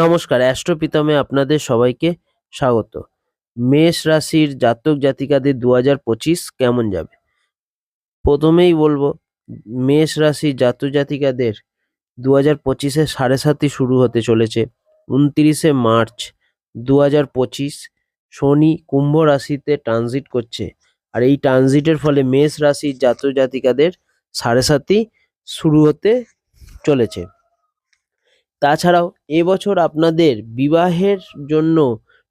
নমস্কার অ্যাস্ট্রোপিতামে আপনাদের সবাইকে স্বাগত। মেষ রাশির জাতক জাতিকাদের দু হাজার পঁচিশ কেমন যাবে? প্রথমেই বলব, মেষ রাশির জাতক জাতিকাদের দু হাজার পঁচিশে সাড়ে সাতই শুরু হতে চলেছে, উনত্রিশে মার্চ দু হাজার পঁচিশ, শনি কুম্ভ রাশিতে ট্রানজিট করছে। আর এই ট্রানজিটের ফলে মেষ রাশির জাতক জাতিকাদের সাড়ে সাতই শুরু হতে চলেছে। তাছাড়াও এবছর আপনাদের বিবাহের জন্য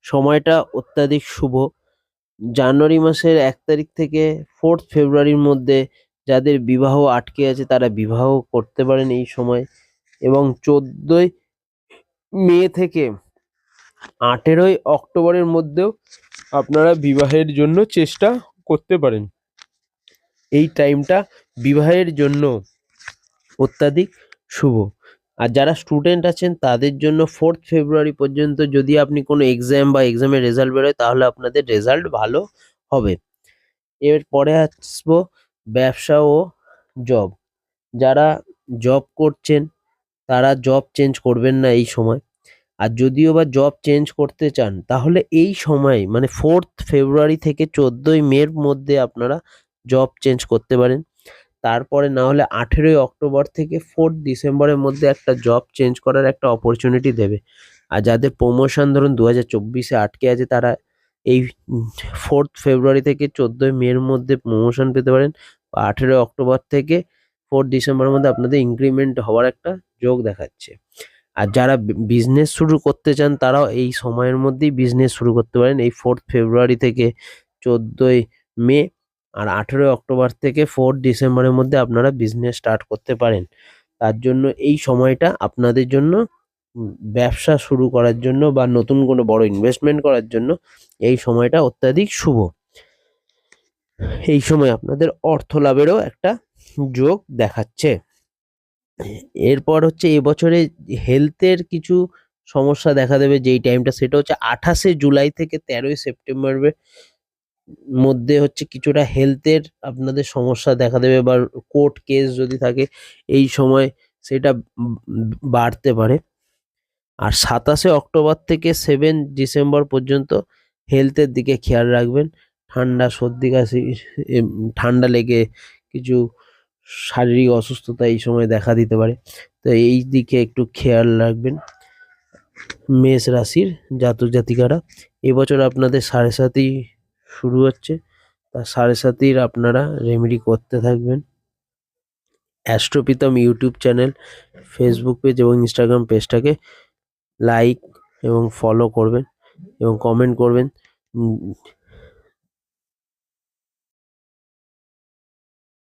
সময়টা অত্যাধিক শুভ। জানুয়ারি মাসের এক তারিখ থেকে ফোর্থ ফেব্রুয়ারির মধ্যে যাদের বিবাহ আটকে আছে তারা বিবাহ করতে পারেন এই সময় এবং চোদ্দই মে থেকে আঠেরোই অক্টোবরের মধ্যেও আপনারা বিবাহের জন্য চেষ্টা করতে পারেন। এই টাইমটা বিবাহের জন্য অত্যাধিক শুভ। আর যারা স্টুডেন্ট আছেন, তাদের জন্য ফোর্থ ফেব্রুয়ারি পর্যন্ত যদি আপনি কোনো এক্সাম বা এক্সামের রেজাল্ট বেরোয়, তাহলে আপনাদের রেজাল্ট ভালো হবে। এরপরে আসব ব্যবসা ও জব যারা জব করছেন, তারা জব চেঞ্জ করবেন না এই সময়। আর যদিও বা জব চেঞ্জ করতে চান, তাহলে এই সময় মানে ফোর্থ ফেব্রুয়ারি থেকে চোদ্দোই মের মধ্যে আপনারা জব চেঞ্জ করতে পারেন। তারপরে না হলে আঠেরোই অক্টোবর থেকে ফোর্থ ডিসেম্বরের মধ্যে একটা জব চেঞ্জ করার একটা অপরচুনিটি দেবে। আর যাদের প্রমোশন ধরুন দু হাজার চব্বিশে আটকে আছে তারা এই ফোর্থ ফেব্রুয়ারি থেকে চোদ্দোই মের মধ্যে প্রমোশন পেতে পারেন। বা আঠেরোই অক্টোবর থেকে ফোর্থ ডিসেম্বরের মধ্যে আপনাদের ইনক্রিমেন্ট হওয়ার একটা যোগ দেখাচ্ছে। আর যারা বিজনেস শুরু করতে চান তারাও এই সময়ের মধ্যেই বিজনেস শুরু করতে পারেন। এই ফোর্থ ফেব্রুয়ারি থেকে চোদ্দোই মে আর আঠেরোই অক্টোবর থেকে ফোর্থ ডিসেম্বরের মধ্যে আপনারা বিজনেস স্টার্ট করতে পারেন। তার জন্য এই সময়টা আপনাদের জন্য ব্যবসা শুরু করার জন্য বা নতুন কোনো বড় ইনভেস্টমেন্ট করার জন্য এই সময়টা অত্যাধিক শুভ। এই সময় আপনাদের অর্থ লাভেরও একটা যোগ দেখাচ্ছে। এরপর হচ্ছে এবছরে হেলথের কিছু সমস্যা দেখা দেবে, যেই টাইমটা সেটা হচ্ছে আঠাশে জুলাই থেকে তেরোই সেপ্টেম্বরের মধ্যে হচ্ছে কিছুটা হেলথের আপনাদের সমস্যা দেখা দেবে বা কোর্ট কেস যদি থাকে, এই সময় সেটা বাড়তে পারে। আর সাতাশে অক্টোবর থেকে সেভেন ডিসেম্বর পর্যন্ত হেলথের দিকে খেয়াল রাখবেন। ঠান্ডা, সর্দি, কাশি ঠান্ডা লেগে কিছু শারীরিক অসুস্থতা এই সময় দেখা দিতে পারে। তো এই দিকে একটু খেয়াল রাখবেন। মেষ রাশির জাতক জাতিকারা এবছর আপনাদের সাড়ে সাতই শুরু হচ্ছে। তার সাড়ে সাতির আপনারা রেমেডি করতে থাকবেন। Astropitham YouTube channel Facebook page এবং ইনস্টাগ্রাম পেজটাকে লাইক এবং ফলো করবেন এবং কমেন্ট করবেন।